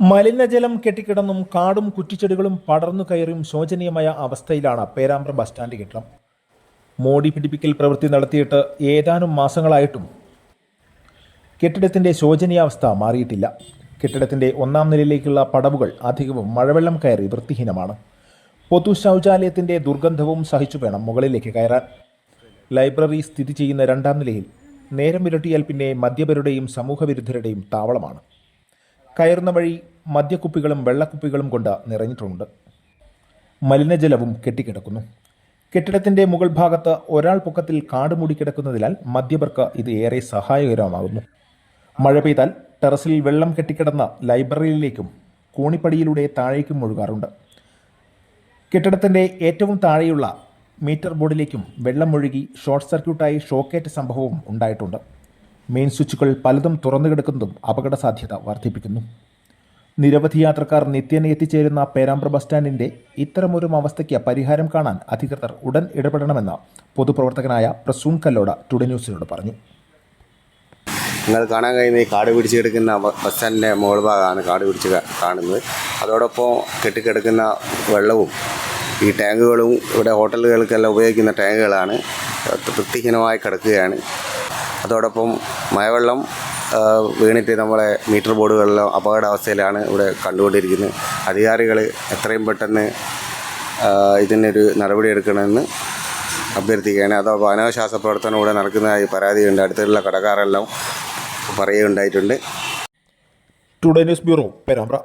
മലിനജലം കെട്ടിക്കിടന്നും കാടും കുറ്റിച്ചെടികളും പടർന്നു കയറിയും ശോചനീയമായ അവസ്ഥയിലാണ് പേരാമ്പ്ര ബസ് സ്റ്റാൻഡ് കെട്ടിടം. മോടി പിടിപ്പിക്കൽ പ്രവൃത്തി നടത്തിയിട്ട് ഏതാനും മാസങ്ങളായിട്ടും കെട്ടിടത്തിന്റെ ശോചനീയാവസ്ഥ മാറിയിട്ടില്ല. കെട്ടിടത്തിന്റെ ഒന്നാം നിലയിലേക്കുള്ള പടവുകൾ അധികവും മഴവെള്ളം കയറി വൃത്തിഹീനമാണ്. പൊതു ശൗചാലയത്തിന്റെ ദുർഗന്ധവും സഹിച്ചു വേണം മുകളിലേക്ക് കയറാൻ. ലൈബ്രറി സ്ഥിതി ചെയ്യുന്ന രണ്ടാം നിലയിൽ നേരം ഇരട്ടിയാൽ പിന്നെ മദ്യപരുടെയും സമൂഹവിരുദ്ധരുടെയും താവളമാണ്. കയറുന്ന വഴി മദ്യക്കുപ്പികളും വെള്ളക്കുപ്പികളും കൊണ്ട് നിറഞ്ഞിട്ടുണ്ട്. മലിനജലവും കെട്ടിക്കിടക്കുന്നു. കെട്ടിടത്തിന്റെ മുകൾ ഭാഗത്ത് ഒരാൾ പൊക്കത്തിൽ കാട് മൂടിക്കിടക്കുന്നതിനാൽ മദ്യപർക്ക് ഇത് ഏറെ സഹായകരമാകുന്നു. മഴ പെയ്താൽ ടെറസിൽ വെള്ളം കെട്ടിക്കിടന്ന ലൈബ്രറിയിലേക്കും കോണിപ്പടിയിലൂടെ താഴേക്കും ഒഴുകാറുണ്ട്. കെട്ടിടത്തിന്റെ ഏറ്റവും താഴെയുള്ള മീറ്റർ ബോർഡിലേക്കും വെള്ളം ഒഴുകി ഷോർട്ട് സർക്യൂട്ടായി ഷോക്കേറ്റ സംഭവവും ഉണ്ടായിട്ടുണ്ട്. മെയിൻ സ്വിച്ചുകൾ പലതും തുറന്നു കിടക്കുന്നതും അപകട സാധ്യത വർദ്ധിപ്പിക്കുന്നു. നിരവധി യാത്രക്കാർ നിത്യേന എത്തിച്ചേരുന്ന പേരാമ്പ്ര ബസ് സ്റ്റാൻഡിന്റെ ഇത്തരമൊരു അവസ്ഥയ്ക്ക് പരിഹാരം കാണാൻ അധികൃതർ ഉടൻ ഇടപെടണമെന്ന് പൊതുപ്രവർത്തകനായ പ്രസൂൺ കല്ലോട ടുഡേ ന്യൂസിനോട് പറഞ്ഞു. നിങ്ങൾ കാണാൻ കഴിയുന്ന ഈ കാട് പിടിച്ച് കിടക്കുന്ന ബസ് സ്റ്റാൻഡിന്റെ മുകൾ ഭാഗമാണ് കാട് പിടിച്ച് കാണുന്നത്. അതോടൊപ്പം കെട്ടിക്കിടക്കുന്ന വെള്ളവും ഈ ടാങ്കുകളും ഇവിടെ ഹോട്ടലുകൾക്കെല്ലാം ഉപയോഗിക്കുന്ന ടാങ്കുകളാണ്. വൃത്തിഹീനമായി കിടക്കുകയാണ്. അതോടൊപ്പം മഴവെള്ളം വീണിട്ട് നമ്മളെ മീറ്റർ ബോർഡുകളിലും അപകടാവസ്ഥയിലാണ് ഇവിടെ കണ്ടുകൊണ്ടിരിക്കുന്നത്. അധികാരികൾ എത്രയും പെട്ടെന്ന് ഇതിനൊരു നടപടിയെടുക്കണമെന്ന് അഭ്യർത്ഥിക്കുകയാണ്. അതോ അനാശാസ പ്രവർത്തനം ഇവിടെ നടക്കുന്നതായി പരാതിയുണ്ട്. അടുത്തുള്ള കടക്കാരെല്ലാം പറയുകയുണ്ടായിട്ടുണ്ട്. Today news bureau Perambra